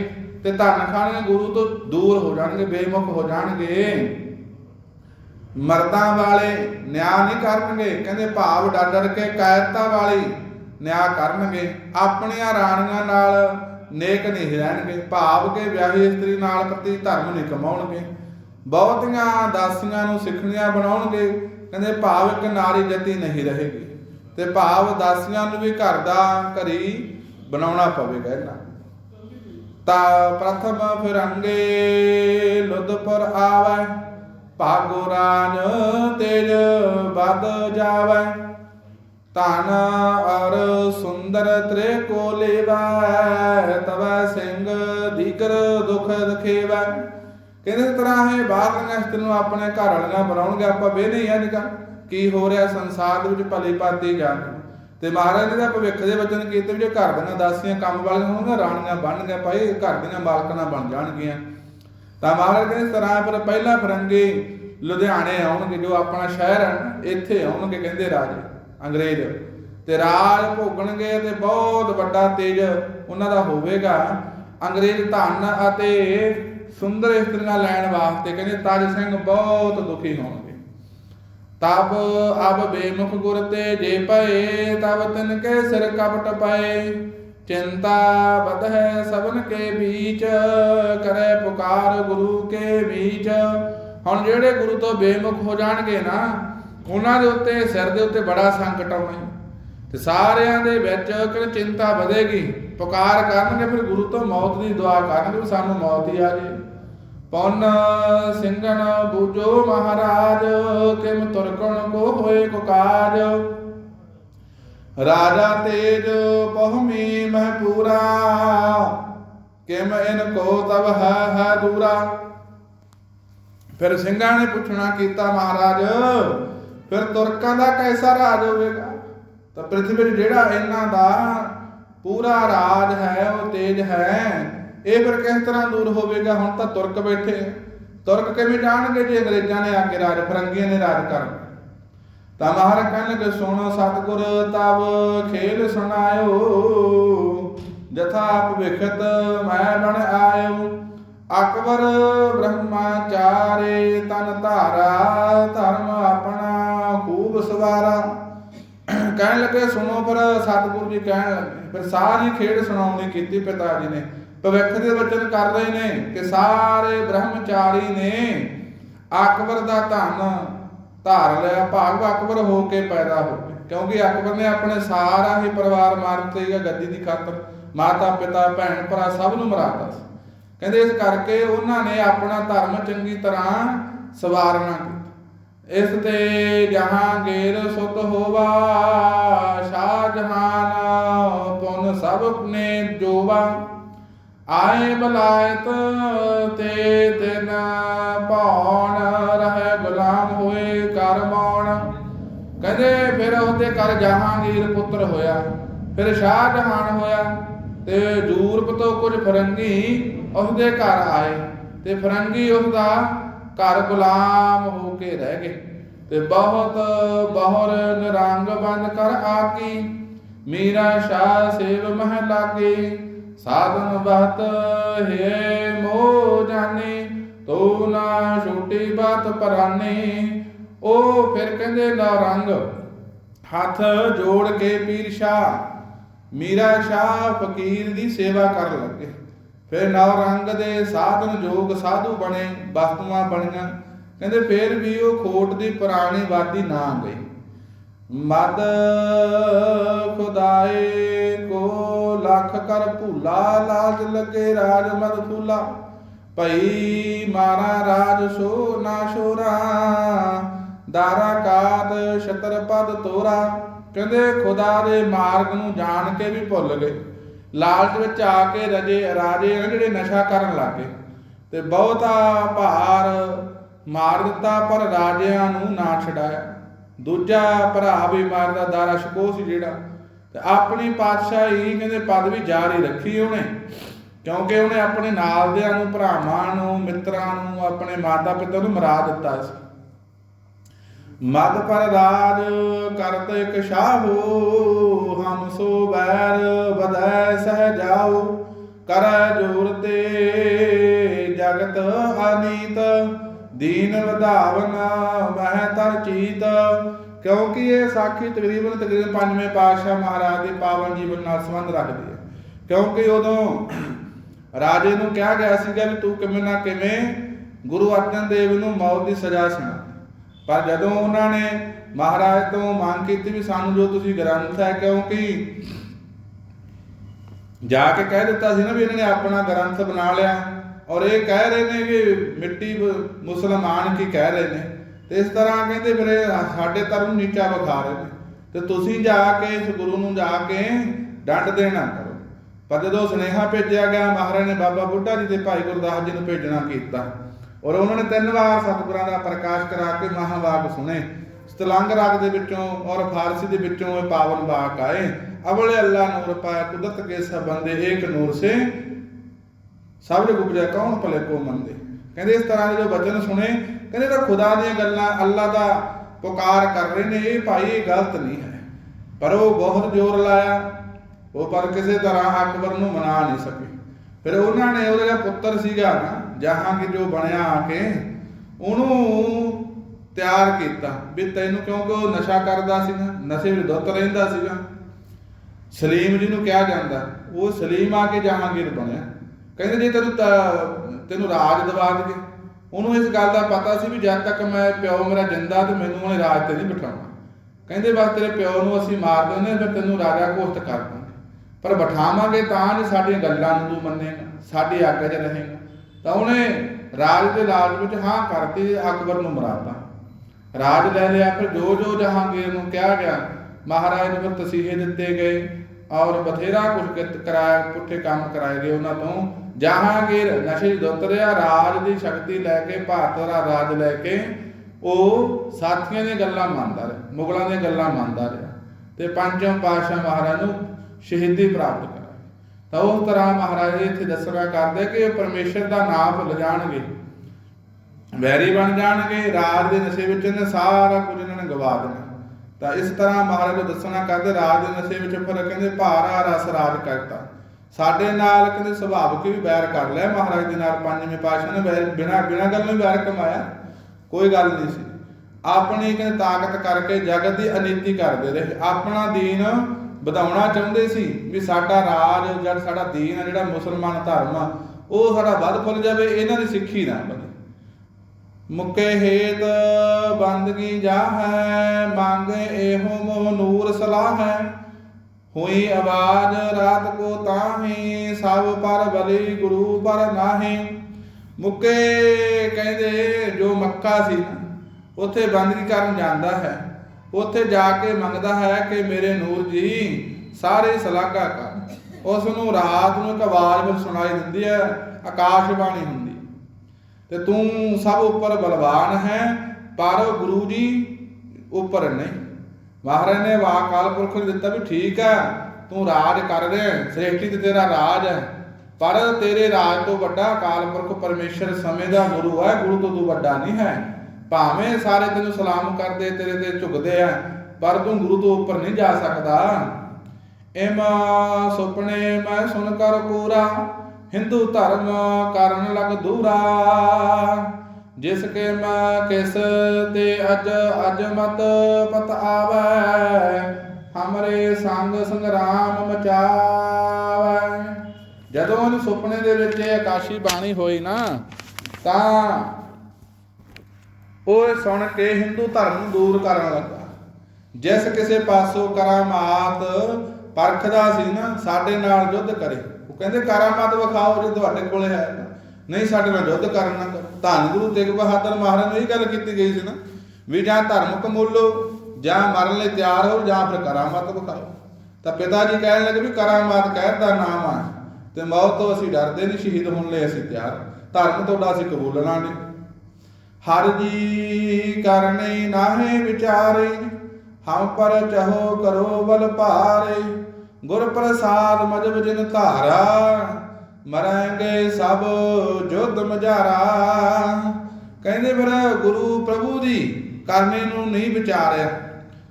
ਤੇ ਧਨ ਖਾਨ ਗੁਰੂ ਤੋਂ ਦੂਰ ਹੋ ਜਾਣਗੇ, ਬੇਮੁਖ ਹੋ ਜਾਣਗੇ। ਮਰਦਾਂ ਵਾਲੇ ਨਿਆਂ ਨਹੀਂ ਕਰਨਗੇ, ਕਹਿੰਦੇ ਭਾਵ ਡਰ ਡਰ ਕੇ ਕਾਇਰਤਾ ਵਾਲੀ ਨਿਆਂ ਕਰਨਗੇ, ਆਪਣੀਆਂ ਰਾਣੀਆਂ ਨਾਲ ਨੇਕ ਨਹੀਂ ਰਹਿਣਗੇ, ਭਾਵ ਕੇ ਵਿਆਹੀ ਇਸਤਰੀ ਨਾਲ ਪ੍ਰਤੀ ਧਰਮ ਨਹੀਂ ਕਮਾਉਣਗੇ। ਬਹੁਤੀਆਂ ਦਾਸੀਆਂ ਨੂੰ ਸਿੱਖਣੀਆਂ ਬਣਾਉਣਗੇ, ਕਹਿੰਦੇ ਭਾਵ ਇੱਕ ਨਾਰੀ ਜਤੀ ਨਹੀਂ ਰਹੇਗੀ। ਤੇ ਭਾਵ ਦਾਸੀਆਂ ਨੂੰ ਵੀ ਘਰ ਦਾ ਘਰੀ ਬਣਾਉਣਾ ਪਵੇਗਾ ਇਹਨਾਂ ਤਾ ਪ੍ਰਥਮ ਫਿਰੰਗੇ ਲੁਧਪੁਰ ਆਵੈ, ਭਾਗੋ ਰਾਜ ਤੇਜ ਬਦ ਜਾਵੈ। ਧਨ ਅਰ ਸੁੰਦਰ ਤ੍ਰੇ ਕੋ ਲੇਵੈ, ਤਵੈ ਸਿੰਘ ਦੀਕਰ ਦੁਖ ਦਖੇਵੈ ਕਹਿੰਦੇ ਤਰ੍ਹਾਂ ਹੈ ਬਾਹਰਲੀਆਂ ਇਸਤਰੀ ਨੂੰ ਆਪਣੇ ਘਰ ਵਾਲੀਆਂ ਬਣਾਉਣਗੇ, ਆਪਾਂ ਵੇ ਨਹੀਂ ਅੱਜ ਕੀ ਹੋ ਰਿਹਾ ਸੰਸਾਰ ਦੇ ਵਿੱਚ ਭਲੀ ਭਾਤੀ ਜਾਣ ਤੇ ਮਹਾਰਾਜ ਨੇ ਭਵਿੱਖ ਦੇ ਵਚਨ ਕੀਤੇ ਵੀ ਜੇ ਘਰ ਦੀਆਂ ਦਾਸੀਆਂ ਕੰਮ ਵਾਲੀਆਂ ਹੋਣਗੀਆਂ, ਰਾਣੀਆਂ ਬਣਨਗੀਆਂ, ਭਾਈ ਘਰ ਦੀਆਂ ਮਾਲਕਣਾਂ ਬਣ ਜਾਣਗੀਆਂ। ਤਾਂ ਮਹਾਰਾਜ ਕਹਿੰਦੇ ਇਸ ਪਰ ਪਹਿਲਾ ਫਰੰਗੇ ਲੁਧਿਆਣੇ ਆਉਣਗੇ, ਜੋ ਆਪਣਾ ਸ਼ਹਿਰ ਹੈ ਇੱਥੇ ਆਉਣਗੇ ਕਹਿੰਦੇ ਰਾਜੇ, ਅੰਗਰੇਜ਼। ਤੇ ਰਾਜ ਭੋਗਣਗੇ ਤੇ ਬਹੁਤ ਵੱਡਾ ਤੇਜ ਉਹਨਾਂ ਦਾ ਹੋਵੇਗਾ। ਅੰਗਰੇਜ਼ ਧਨ ਅਤੇ ਸੁੰਦਰ ਇਸਤਰੀਆਂ ਲੈਣ ਵਾਸਤੇ ਕਹਿੰਦੇ ਤਾਜ ਸਿੰਘ ਬਹੁਤ ਦੁਖੀ ਹੋਣਗੇ। ਤਬ ਅਬ ਬੇਮੁਖ ਗੁਰ ਤੇ ਜੇ ਪਏ ਤਬ ਤਿਨ ਕੇ ਸਿਰ ਕਪਟ ਪਏ। ਚਿੰਤਾ ਬਦ ਸਭਨ ਕੇ ਬੀਚ, ਕਰੇ ਪੁਕਾਰ ਗੁਰੂ ਕੇ ਬੀਚ ਹੁਣ ਜਿਹੜੇ ਗੁਰੂ ਤੋਂ ਬੇਮੁਖ ਹੋ ਜਾਣਗੇ ਨਾ, ਉਹਨਾਂ ਦੇ ਉੱਤੇ, ਸਿਰ ਦੇ ਉੱਤੇ ਬੜਾ ਸੰਕਟ ਆਉਣਾ ਤੇ ਸਾਰਿਆਂ ਦੇ ਵਿੱਚ ਕਿ ਚਿੰਤਾ ਵਧੇਗੀ। ਪੁਕਾਰ ਕਰਨਗੇ, ਫਿਰ ਗੁਰੂ ਤੋਂ ਮੌਤ ਦੀ ਦੁਆ ਕਰਨਗੇ ਸਾਨੂੰ ਮੌਤ ਹੀ ਆ ਜੇ। ਪੌਨ ਸਿੰਘਨ ਬੂਜੋ ਮਹਾਰਾਜ, ਕਿਮ ਤੁਰਕਣ ਕੋ ਹੋਏ ਕੋ ਕਾਜ। ਰਾਜਾ ਤੇਜ ਬਹੁਮੀ ਮਹਿ ਕਿਮ ਇਨ ਕੋ ਤਬ ਹੈ ਹੈ ਦੂਰਾ। ਫਿਰ ਸਿੰਘਾਂ ਨੇ ਪੁੱਛਣਾ ਕੀਤਾ ਮਹਾਰਾਜ, ਫਿਰ ਤੁਰਕਾਂ ਦਾ ਕੈਸਾ ਰਾਜ ਹੋਵੇਗਾ? ਤਾਂ ਪ੍ਰਿਥਵੀ 'ਚ ਜਿਹੜਾ ਇਹਨਾਂ ਦਾ ਪੂਰਾ ਰਾਜ ਹੈ, ਉਹ ਤੇਜ ਹੈ। ਇਹ ਫਿਰ ਕਿਸ ਤਰ੍ਹਾਂ ਦੂਰ ਹੋਵੇਗਾ? ਹੁਣ ਤਾਂ ਤੁਰਕ ਬੈਠੇ ਆ। ਤੁਰਕ ਕਿਵੇਂ ਜਾਣਗੇ ਜੇ ਅੰਗਰੇਜ਼ਾਂ ਨੇ ਆ ਕੇ ਰਾਜ, ਫਰੰਗੀਆਂ ਨੇ ਰਾਜ ਕਰਨਾ? ਤਾਂ ਮਹਾਰਾਜ ਕਹਿਣ ਲੱਗੇ, ਸੁਣੋ ਸਤਿਗੁਰ ਤਬ ਖੇਲ ਸੁਣਾਇਓ। ਜਥਾ ਭਵਿਖਤ ਮੈਂ ਬਣ ਆਇਓ। ਅਕਬਰ ਬ੍ਰਹਮਾਚਾਰੇ, ਤਨ ਧਾਰਾ, ਧਰਮ ਆਪਣਾ, ਖੂਬ ਸਵਾਰਾ। ਕਹਿਣ ਲੱਗੇ, ਸੁਣੋ ਪਰ ਸਤਿਗੁਰੂ ਜੀ ਕਹਿਣ ਲੱਗੇ, ਫਿਰ ਸਾਰੀ ਖੇਡ ਸੁਣਾਉਣੀ ਕੀਤੀ ਪਿਤਾ ਜੀ ਨੇ। ਭਵਿੱਖ ਦੇ ਵਚਨ ਕਰ ਰਹੇ ਨੇ ਕਿ ਸਾਰੇ ਬ੍ਰਹਮਚਾਰੀ ਨੇ ਅਕਬਰ ਦਾ ਧਨ ਧਾਰ ਲਿਆ ਭਾਗ ਅਕਬਰ ਹੋ ਕੇ ਪੈਦਾ ਹੋ ਕਿਉਂਕਿ ਅਕਬਰ ਨੇ ਆਪਣੇ ਸਾਰਾ ਹੀ ਪਰਿਵਾਰ ਮਾਰ ਦਿੱਤਾ ਗੱਦੀ ਦੀ ਖਾਤਰ। ਮਾਤਾ, ਪਿਤਾ, ਭੈਣ, ਭਰਾ ਸਭ ਨੂੰ ਮਰਾਤਾ ਸੀ। ਕਹਿੰਦੇ ਇਸ ਕਰਕੇ ਉਹਨਾਂ ਨੇ ਆਪਣਾ ਧਰਮ ਚੰਗੀ ਤਰ੍ਹਾਂ ਸਵਾਰਨਾ ਕੀਤਾ। ਇਸ ਤੇ ਜਹਾਂਗੀਰ ਸੁਤ ਹੋਵਾ ਸ਼ਾਹ ਜਹਾਨ ਪੁਨ ਸਭ ਨੇ ਜੋਵਾ। ਆਏ ਬਲਾਇਤ ਤੇ ਦਿਨ ਭੌਣ ਰਹਿ ਗੁਲਾਮ ਹੋਏ ਕਰ ਕਹਿੰਦੇ, ਫਿਰ ਉਹਦੇ ਕਰ ਜਹਾਂਗੀਰ ਪੁੱਤਰ ਹੋਇਆ। ਫਿਰ ਸ਼ਾਹ ਜਹਾਨ ਹੋਇਆ ਤੇ ਜੂਰਪ ਤੋਂ ਕੁਝ ਫਰੰਗੀ ਉਸਦੇ ਘਰ ਆਏ ਤੇ ਫਰੰਗੀ ਉਹਦਾ ਘਰ ਗੁਲਾਮ ਹੋ ਕੇ ਰਹਿ ਗਏ ਤੇ ਬਹੁਤ ਬਹੁਰ ਨਿਰੰਗ ਬੰਦ ਕਰ ਆਕੀ। ਮੀਰਾ ਸ਼ਾਹ ਸੇਵ ਮਹ ਲਾਗੇ। ਸਾਧਨ ਬਹਤ ਹੈ ਮੋ ਜਾਣੇ ਤੋ ਨਾ ਛੋਟੀ ਬਾਤ ਪਰਾਨੇ। ਉਹ ਫਿਰ ਕਹਿੰਦੇ ਨੌਰੰਗ ਹੱਥ ਜੋੜ ਕੇ ਪੀਰ ਸ਼ਾਹ, ਮੀਰਾ ਸ਼ਾਹ ਫਕੀਰ ਦੀ ਸੇਵਾ ਕਰਨ ਲੱਗੇ। ਫਿਰ ਨੌਰੰਗ ਦੇ ਸਾਧਨ ਜੋਗ ਸਾਧੂ ਬਣੇ, ਵਸਤੂਆਂ ਬਣੀਆਂ। ਕਹਿੰਦੇ ਫਿਰ ਵੀ ਉਹ ਖੋਟ ਦੀ ਪੁਰਾਣੀ ਵਾਦੀ ਨਾ ਗਈ। ਮਦ ਖੁਦਾਏ ਕੋ ਲੱਖ ਕਰ ਭੂਲਾ, ਲਾਜ ਲੱਗੇ ਰਾਜ ਮਦ ਫੂਲਾ। ਭਈ ਮਾਰਾ ਰਾਜ ਸੋ ਨਾ ਸ਼ੋਰਾ ਦਾਰਾ ਕਾਤ ਛਤਰ ਪਦ ਤੋਰਾ। ਕਹਿੰਦੇ ਖੁਦਾ ਦੇ ਮਾਰਗ ਨੂੰ ਜਾਣ ਕੇ ਵੀ ਭੁੱਲ ਗਏ। ਲਾਲਚ ਵਿੱਚ ਆ ਕੇ ਰਜੇ ਰਾਜੇ ਨੇ ਜਿਹੜੇ ਨਸ਼ਾ ਕਰਨ ਲੱਗੇ ਤੇ ਬਹੁਤਾ ਭਾਰ ਮਾਰ ਦਿੱਤਾ, ਪਰ ਰਾਜਿਆਂ ਨੂੰ ਨਾ ਛਡਾਇਆ। ਦੂਜਾ ਭਰਾ ਵੀ ਮਾਰਦਾ ਦਾਰਾ ਸ਼ਕੋ ਸੀ ਜਿਹੜਾ। ਤੇ ਆਪਣੀ ਪਾਤਸ਼ਾਹੀ ਕਹਿੰਦੇ ਪਦਵੀ ਜਾਰੀ ਰੱਖੀ ਉਹਨੇ। ਕਿਉਂਕਿ ਉਹਨੇ ਆਪਣੇ ਨਾਲ ਦਿਆਂ ਨੂੰ, ਭਰਾਵਾਂ ਨੂੰ, ਮਿੱਤਰਾਂ ਨੂੰ, ਆਪਣੇ ਮਾਤਾ ਪਿਤਾ ਨੂੰ ਮਰਾ ਦਿੱਤਾ ਸੀ। ਮਦ ਪਰ ਰਾਜ ਕਰਤ ਇਕ ਸ਼ਾਹੋ, ਹਮ ਸੋ ਬੈਰ ਬਦੈ ਸਹਿ ਜਾਓ ਕਰੈ ਜੋਰ ਤੇ ਜਗਤ ਅਨੀਤ। ਦੀਨ ਵਧਾਵਨ ਮਹਿ ਤਰ ਚੀਤ, ਕਿਉਂਕਿ ਇਹ ਸਾਖੀ ਤਕਰੀਬਨ ਤਕਰੀਬਨ ਪੰਜਵੇਂ ਪਾਤਸ਼ਾਹ ਮਹਾਰਾਜ ਦੇ ਪਾਵਨ ਜੀਵਨ ਨਾਲ ਸੰਬੰਧ ਰੱਖਦੀ ਹੈ। ਕਿਉਂਕਿ ਉਦੋਂ ਰਾਜੇ ਨੂੰ ਕਿਹਾ ਗਿਆ ਸੀਗਾ ਵੀ ਤੂੰ ਕਿਵੇਂ ਨਾ ਕਿਵੇਂ ਗੁਰੂ ਅਰਜਨ ਦੇਵ ਨੂੰ ਮੌਤ ਦੀ ਸਜ਼ਾ ਸੁਣਾ। ਪਰ ਜਦੋਂ ਉਹਨਾਂ ਨੇ ਮਹਾਰਾਜ ਤੋਂ ਮੰਗ ਕੀਤੀ ਵੀ ਸਾਨੂੰ ਜੋ ਤੁਸੀਂ ਗ੍ਰੰਥ ਹੈ, ਕਿਉਂਕਿ ਜਾ ਕੇ ਕਹਿ ਦਿੱਤਾ ਸੀ ਨਾ ਵੀ ਇਹਨਾਂ ਨੇ ਆਪਣਾ ਗ੍ਰੰਥ ਬਣਾ ਲਿਆ ਔਰ ਇਹ ਕਹਿ ਰਹੇ ਨੇ ਕਿ ਮਿੱਟੀ ਮੁਸਲਮਾਨ ਕੀ ਕਹਿ ਰਹੇ ਨੇ। ਤੇ ਇਸ ਤਰ੍ਹਾਂ ਕਹਿੰਦੇ ਫਿਰ ਸਾਡੇ ਧਰਮ ਨੀਚਾ ਵਿਖਾ ਰਹੇ ਨੇ। ਤੇ ਤੁਸੀਂ ਜਾ ਕੇ ਇਸ ਗੁਰੂ ਨੂੰ ਜਾ ਕੇ ਡੰਡ ਦੇਣਾ ਕਰੋ। ਪਰ ਜਦੋਂ ਸੁਨੇਹਾ ਭੇਜਿਆ ਗਿਆ, ਮਹਾਰਾਜ ਨੇ ਬਾਬਾ ਬੁੱਢਾ ਜੀ ਤੇ ਭਾਈ ਗੁਰਦਾਸ ਜੀ ਨੂੰ ਭੇਜਣਾ ਕੀਤਾ। ਔਰ ਉਹਨਾਂ ਨੇ ਤਿੰਨ ਵਾਰ ਸਤਿਗੁਰਾਂ ਦਾ ਪ੍ਰਕਾਸ਼ ਕਰਾ ਕੇ ਮਹਾਵਾਕ ਸੁਣੇ। ਸਤਲੰਗ ਰਾਗ ਦੇ ਵਿੱਚੋਂ ਔਰ ਫਾਰਸੀ ਦੇ ਵਿੱਚੋਂ ਇਹ ਪਾਵਨ ਵਾਕ ਆਏ। ਅਵਲੇ ਅੱਲਾ ਨੂਰ ਪਾਇਆ ਕੁਦਰਤ ਕੇ ਸਭ ਬੰਦੇ ਨੂਰ ਸੇ ਸਭ ਜਗ ਉਪਜਿਆ ਕੌਣ ਭਲੇ ਕੋ ਮੰਦੇ ਕਹਿੰਦੇ ਇਸ ਤਰ੍ਹਾਂ ਦੇ ਜੋ ਬਚਨ ਸੁਣੇ, ਕਹਿੰਦੇ ਤਾਂ ਖੁਦਾ ਦੀਆਂ ਗੱਲਾਂ ਅੱਲਾ ਦਾ ਪੁਕਾਰ ਕਰ ਰਹੇ ਨੇ, ਇਹ ਭਾਈ ਇਹ ਗਲਤ ਨਹੀਂ ਹੈ। ਪਰ ਉਹ ਬਹੁਤ ਜ਼ੋਰ ਲਾਇਆ, ਉਹ ਪਰ ਕਿਸੇ ਤਰ੍ਹਾਂ ਅਕਬਰ ਨੂੰ ਮਨਾ ਨਹੀਂ ਸਕੇ। ਫਿਰ ਉਹਨਾਂ ਨੇ ਉਹਦਾ ਜਿਹੜਾ ਪੁੱਤਰ ਸੀਗਾ ਨਾ ਜਹਾਂਗੀਰ ਜੋ ਬਣਿਆ ਆ ਕੇ, ਉਹਨੂੰ ਤਿਆਰ ਕੀਤਾ ਵੀ ਤੈਨੂੰ ਕਿਉਂਕਿ ਉਹ ਨਸ਼ਾ ਕਰਦਾ ਸੀਗਾ, ਨਸ਼ੇ ਵਿੱਚ ਦੁੱਤ ਰਹਿੰਦਾ ਸੀਗਾ। ਸਲੀਮ ਜੀ ਨੂੰ ਕਿਹਾ ਜਾਂਦਾ, ਉਹ ਸਲੀਮ ਆ ਕੇ ਜਹਾਂਗੀਰ ਬਣਿਆ। ਕਹਿੰਦੇ ਜੇ ਤੈਨੂੰ ਤੈਨੂੰ ਰਾਜ ਦਵਾ ਦਈਏ। ਉਹਨੂੰ ਇਸ ਗੱਲ ਦਾ ਪਤਾ ਸੀ ਵੀ ਜਦ ਤੱਕ ਮੈਂ ਪਿਓ ਮੇਰਾ ਜਿੰਦਾ ਤੇ ਮੈਨੂੰ ਉਹਨੇ ਰਾਜ ਤੇ ਨਹੀਂ ਬਿਠਾਉਣਾ। ਕਹਿੰਦੇ ਬਸ ਤੇਰੇ ਪਿਓ ਨੂੰ ਅਸੀਂ ਮਾਰ ਦਿੰਦੇ ਫਿਰ ਤੈਨੂੰ ਰਾਜਾ ਘੋਸ਼ਿਤ ਕਰ ਦਾਂਗੇ ਪਰ ਬਿਠਾਵਾਂਗੇ ਤਾਂ ਜੇ ਸਾਡੀਆਂ ਗੱਲਾਂ ਨੂੰ ਤੂੰ ਮੰਨੇਗਾ, ਸਾਡੀ ਆਗਿਆ 'ਚ ਰਹੇਗਾ। ਤਾਂ ਉਹਨੇ ਰਾਜ ਦੇ ਲਾਲਚ ਵਿੱਚ ਹਾਂ ਕਰਤੀ, ਅਕਬਰ ਨੂੰ ਮਰਾਤਾ। ਰਾਜ ਲੈ ਲਿਆ, ਫਿਰ ਜੋ ਜੋ ਜਹਾਂਗੀਰ ਨੂੰ ਕਿਹਾ ਗਿਆ, ਮਹਾਰਾਜ ਨੂੰ ਫਿਰ ਤਸੀਹੇ ਦਿੱਤੇ ਗਏ। ਔਰ ਬਥੇਰਾ ਕੁਝ ਕਰਾਇਆ, ਪੁੱਠੇ ਕੰਮ ਕਰਾਏ ਗਏ ਉਹਨਾਂ ਤੋਂ। ਜਹਾਂਗੀਰ, ਨਸ਼ੇ ਦੀ ਰਾਜ ਦੀ ਸ਼ਕਤੀ ਲੈ ਕੇ, ਭਾਰਤ ਦਾ ਰਾਜ ਲੈ ਕੇ, ਉਹ ਸਾਥੀਆਂ ਦੀਆਂ ਗੱਲਾਂ ਮੰਨਦਾ ਰਿਹਾ, ਮੁਗਲਾਂ ਦੀਆਂ ਗੱਲਾਂ ਮੰਨਦਾ ਰਿਹਾ ਤੇ ਪੰਜਮ ਪਾਤਸ਼ਾਹ ਮਹਾਰਾਜ ਨੂੰ ਸ਼ਹੀਦੀ ਪ੍ਰਾਪਤ ਕਰਾਈ। ਤਾਂ ਉਸ ਤਰ੍ਹਾਂ ਮਹਾਰਾਜ ਇੱਥੇ ਦੱਸਣਾ ਕਰਦੇ ਕਿ ਉਹ ਪਰਮੇਸ਼ਰ ਦਾ ਨਾਮ ਭੁੱਲ ਜਾਣਗੇ ਵੈਰੀ ਬਣ ਜਾਣਗੇ, ਰਾਜ ਦੇ ਨਸ਼ੇ ਵਿੱਚ ਇਹਨੇ ਸਾਰਾ ਕੁਝ ਇਹਨਾਂ ਨੇ ਗਵਾ ਦੇਣਾ। ਤਾਂ ਇਸ ਤਰ੍ਹਾਂ ਮਹਾਰਾਜ ਨੂੰ ਦੱਸਣਾ ਕਰਦੇ, ਰਾਜ ਦੇ ਨਸ਼ੇ ਵਿੱਚ ਫਿਰ ਕਹਿੰਦੇ ਭਾਰਾ ਰਸ ਰਾਜ ਕਰਤਾ। ਸਾਡੇ ਨਾਲ ਕਹਿੰਦੇ ਸੁਭਾਵਿਕ ਵੀ ਵੈਰ ਕਰ ਲਿਆ। ਮਹਾਰਾਜ ਦੇ ਨਾਲ ਪੰਜਵੇਂ ਪਾਤਸ਼ਾਹ ਨੇ ਵੈਰ ਬਿਨਾ ਬਿਨਾ ਗੱਲ ਨੂੰ ਵੈਰ ਕਮਾਇਆ। ਕੋਈ ਗੱਲ ਨਹੀਂ ਸੀ। ਆਪਣੀ ਕਹਿੰਦੇ ਤਾਕਤ ਕਰਕੇ ਜਗਤ ਦੀ ਅਨੀਤੀ ਕਰਦੇ ਰਹੇ। ਆਪਣਾ ਦੀਨ ਵਧਾਉਣਾ ਚਾਹੁੰਦੇ ਸੀ ਵੀ ਸਾਡਾ ਰਾਜ ਜਦ ਸਾਡਾ ਦੀਨ ਆ ਜਿਹੜਾ ਮੁਸਲਮਾਨ ਧਰਮ ਆ, ਉਹ ਸਾਡਾ ਵੱਧ ਫੁੱਲ ਜਾਵੇ, ਇਹਨਾਂ ਦੀ ਸਿੱਖੀ ਨਾ ਬਣੇ। ਮੁਕੇ ਹੇਤ ਬੰਦਗੀ ਜਾ ਹੈ ਮੰਗੇ ਇਹੋ ਮੋ ਨੂਰ ਸਲਾਹ। ਹੈ ਹੋਈ ਆਵਾਜ਼ ਰਾਤ ਕੋ ਤਾਹੀ ਸਭ ਪਰ ਬਲੀ ਗੁਰੂ ਪਰ ਨਾਹੀ। ਮੁਕੇ ਕਹਿੰਦੇ ਜੋ ਮੱਕਾ ਸੀ ਨਾ, ਉੱਥੇ ਬੰਦਗੀ ਕਰਨ ਜਾਂਦਾ ਹੈ। ਉੱਥੇ ਜਾ ਕੇ ਮੰਗਦਾ ਹੈ ਕਿ ਮੇਰੇ ਨੂਰ ਜੀ ਸਾਰੇ ਸਲਾਗਾ ਕਰ। ਉਸ ਨੂੰ ਰਾਤ ਨੂੰ ਇੱਕ ਆਵਾਜ਼ ਵਿੱਚ ਸੁਣਾਈ ਦਿੰਦੀ ਹੈ ਆਕਾਸ਼ਬਾਣੀ ਹੁੰਦੀ। ਤੇ ਤੂੰ ਸਭ ਉੱਪਰ ਬਲਵਾਨ ਹੈ ਪਰ ਗੁਰੂ ਜੀ ਉੱਪਰ ਨਹੀਂ। ਮਹਾਰਾਜ ਨੇ ਵਾਕ ਕਾਲ ਪੁਰਖ ਨੇ ਦਿੱਤਾ ਵੀ ਠੀਕ ਹੈ, ਤੂੰ ਰਾਜ ਕਰ ਰਿਹਾ ਸ੍ਰੇਸ਼ਟੀ ਤੇ ਤੇਰਾ ਰਾਜ ਹੈ। ਪਰ ਤੇਰੇ ਰਾਜ ਤੋਂ ਵੱਡਾ ਅਕਾਲ ਪੁਰਖ ਪਰਮੇਸ਼ਰ ਸਮੇਂ ਦਾ ਗੁਰੂ ਹੈ, ਗੁਰੂ ਤੋਂ ਤੂੰ ਵੱਡਾ ਨਹੀਂ ਹੈ। ਭਾਵੇਂ ਸਾਰੇ ਤੈਨੂੰ ਸਲਾਮ ਕਰਦੇ, ਤੇਰੇ ਤੇ ਝੁਕਦੇ ਆ ਪਰ ਤੂੰ ਗੁਰੂ ਤੋਂ ਉੱਪਰ ਨਹੀਂ ਜਾ ਸਕਦਾ। ਇਮ ਸੁਪਨੇ ਮੈਂ ਸੁਣ ਕਰ ਪੂਰਾ, ਹਿੰਦੂ ਧਰਮ ਕਰਨ ਲਗ ਦੂਰਾ। ਜਿਸ ਕੇ ਮੈਂ ਕਿਸ ਤੇ ਅਜ ਅਜ ਪਤ ਆਵੈ, ਹਮਰੇ ਸੰਗ ਸੰਗਰਾਮ ਮਚਾਵੈ। ਜਦੋਂ ਉਹਨੂੰ ਸੁਪਨੇ ਦੇ ਵਿੱਚ ਇਹ ਆਕਾਸ਼ੀ ਬਾਣੀ ਹੋਈ ਨਾ, ਤਾਂ ਉਹ ਸੁਣ ਕੇ ਹਿੰਦੂ ਧਰਮ ਨੂੰ ਦੂਰ ਕਰਨ ਲੱਗਾ। ਜਿਸ ਕਿਸੇ ਪਾਸੋਂ ਕਰਾਮਾਤ ਪਰਖਦਾ ਸੀ ਨਾ, ਸਾਡੇ ਨਾਲ ਯੁੱਧ ਕਰੇ। ਉਹ ਕਹਿੰਦੇ, ਕਰਾਮਾਤ ਵਿਖਾਓ ਜੇ ਤੁਹਾਡੇ ਕੋਲੇ ਹੈ ਨਹੀਂ ਸਾਡੇ ਨਾਲ ਯੁੱਧ ਕਰਨ ਨਾ ਕਰੋ। ਧੰਨ ਗੁਰੂ ਤੇਗ ਬਹਾਦਰ ਮਹਾਰਾਜ ਨੇ ਇਹ ਗੱਲ ਕੀਤੀ ਗਈ ਸੀ ਨਾ, ਵੀ ਜਾਂ ਧਰਮ ਕਮੂਲੋ, ਜਾਂ ਮਰਨ ਲਈ ਤਿਆਰ ਹੋ, ਜਾਂ ਫਿਰ ਕਰਾਮਾਤ ਵਿਖਾਓ। ਤਾਂ ਪਿਤਾ ਜੀ ਕਹਿਣ ਲੱਗੇ ਵੀ ਕਰਾਮਾਤ ਕਹਿਰ ਨਾਮ ਆ, ਤੇ ਮੌਤ ਤੋਂ ਅਸੀਂ ਡਰਦੇ ਨਹੀਂ, ਸ਼ਹੀਦ ਹੋਣ ਲਈ ਅਸੀਂ ਤਿਆਰ। ਧਰਮ ਤੁਹਾਡਾ ਅਸੀਂ ਕਬੂਲਣਾ ਨਹੀਂ ਹਰ ਜੀ ਕਰਨੇ ਨਾਹੇ ਵਿਚਾਰੇ, ਹਮ ਪਰ ਚਹੋ ਕਰੋ ਬਲ ਭਾਰੇ। ਗੁਰ ਪ੍ਰਸਾਦ ਮਜਬ ਜਿਨ ਧਾਰਾ ਮਰਾਂਗੇ ਸਭ ਜੁਦ ਮਜਾਰਾ ਕਹਿੰਦੇ ਫਿਰ ਗੁਰੂ ਪ੍ਰਭੂ ਦੀ ਕਰਨੇ ਨੂੰ ਨਹੀਂ ਵਿਚਾਰਿਆ।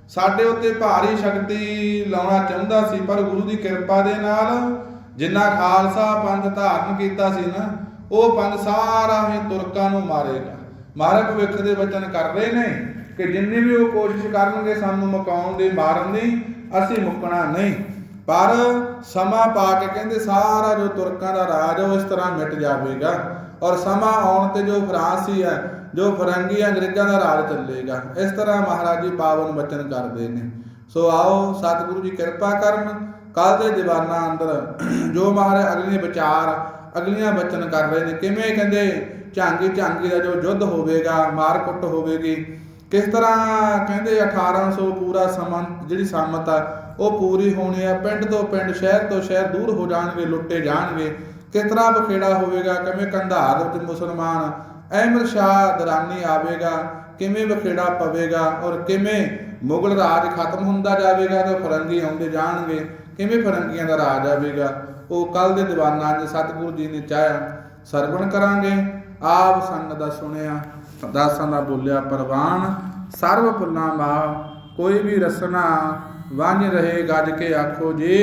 ਸਾਡੇ ਉੱਤੇ ਭਾਰੀ ਸ਼ਕਤੀ ਲਾਉਣਾ ਚਾਹੁੰਦਾ ਸੀ, ਪਰ ਗੁਰੂ ਦੀ ਕਿਰਪਾ ਦੇ ਨਾਲ ਜਿੰਨਾ ਖਾਲਸਾ ਪੰਥ ਧਾਰਨ ਕੀਤਾ ਸੀ ਨਾ, ਉਹ ਪੰਥ ਸਾਰਾ ਹੀ ਤੁਰਕਾਂ ਨੂੰ ਮਾਰੇਗਾ। ਮਾਰਕ ਭਵਿੱਖ ਦੇ ਵਚਨ ਕਰ ਰਹੇ ਨੇ ਕਿ ਜਿੰਨੇ ਵੀ ਉਹ ਕੋਸ਼ਿਸ਼ ਕਰਨਗੇ, ਸਾਨੂੰ ਮੁਕਾਉਣ ਦੀ, ਮਾਰਨ ਦੀ, ਅਸੀਂ ਮੁੱਕਣਾ ਨਹੀਂ। ਪਰ ਸਮਾਂ ਪਾ ਕੇ ਕਹਿੰਦੇ ਸਾਰਾ ਜੋ ਤੁਰਕਾਂ ਦਾ ਰਾਜ ਉਹ ਇਸ ਤਰ੍ਹਾਂ ਮਿਟ ਜਾਵੇਗਾ। ਔਰ ਸਮਾਂ ਆਉਣ ਤੇ ਜੋ ਫਰਾਂਸੀ ਹੈ ਜੋ ਫਰੰਗੀ ਅੰਗਰੇਜ਼ਾਂ ਦਾ ਰਾਜ ਚੱਲੇਗਾ। ਇਸ ਤਰ੍ਹਾਂ ਮਹਾਰਾਜ ਜੀ ਪਾਵਨ ਬਚਨ ਕਰਦੇ ਨੇ। ਸੋ ਆਓ, ਸਤਿਗੁਰੂ ਜੀ ਕਿਰਪਾ ਕਰਨ ਕੱਲ ਦੇ ਦੀਵਾਨਾਂ ਅੰਦਰ ਜੋ ਮਹਾਰਾਜ ਅਗਲੇ ਵਿਚਾਰ, ਅਗਲੀਆਂ ਬਚਨ ਕਰ ਰਹੇ ਨੇ, ਕਿਵੇਂ ਕਹਿੰਦੇ, ਝਾਂਗੀ ਝਾਂਗੀ ਦਾ ਜੋ ਯੁੱਧ ਹੋਵੇਗਾ, ਮਾਰ ਕੁੱਟ ਹੋਵੇਗੀ, ਕਿਸ ਤਰ੍ਹਾਂ ਕਹਿੰਦੇ 1800 ਪੂਰਾ ਸਮਾਂ ਜਿਹੜੀ ਸੰਮਤ ਆ ਉਹ ਪੂਰੀ ਹੋਣੀ ਹੈ, ਪਿੰਡ ਤੋਂ ਪਿੰਡ, ਸ਼ਹਿਰ ਤੋਂ ਸ਼ਹਿਰ ਦੂਰ ਹੋ ਜਾਣਗੇ, ਲੁੱਟੇ ਜਾਣਗੇ। ਕਿਸ ਤਰ੍ਹਾਂ ਬਖੇੜਾ ਹੋਵੇਗਾ, ਕਿਵੇਂ ਕੰਧਾਰ ਵਿੱਚ ਮੁਸਲਮਾਨ ਅਹਿਮਦ ਸ਼ਾਹ ਦਰਾਨੀ ਆਵੇਗਾ, ਕਿਵੇਂ ਬਖੇੜਾ ਪਵੇਗਾ ਔਰ ਕਿਵੇਂ ਮੁਗਲ ਰਾਜ ਖਤਮ ਹੁੰਦਾ ਜਾਵੇਗਾ ਤੇ ਫਰੰਗੀ ਆਉਂਦੇ ਜਾਣਗੇ, ਕਿਵੇਂ ਫਰੰਗੀਆਂ ਦਾ ਰਾਜ ਆਵੇਗਾ। ਉਹ ਕੱਲ ਦੇ ਦੀਵਾਨਾਂ 'ਚ ਸਤਿਗੁਰੂ ਜੀ ਨੇ ਚਾਹਿਆ, ਸਰਵਣ ਕਰਾਂਗੇ। ਆਪ ਸੰਗ ਦਾ ਸੁਣਿਆ, ਦਾਸਾਂ ਦਾ ਬੋਲਿਆ, ਪ੍ਰਵਾਨ ਸਰਬ ਫੁੱਲਾਂ ਮਾ ਕੋਈ ਵੀ ਰਸਨਾ ਵਾਂਝ ਰਹੇ ਗੱਜ ਕੇ ਆਖੋ ਜੀ।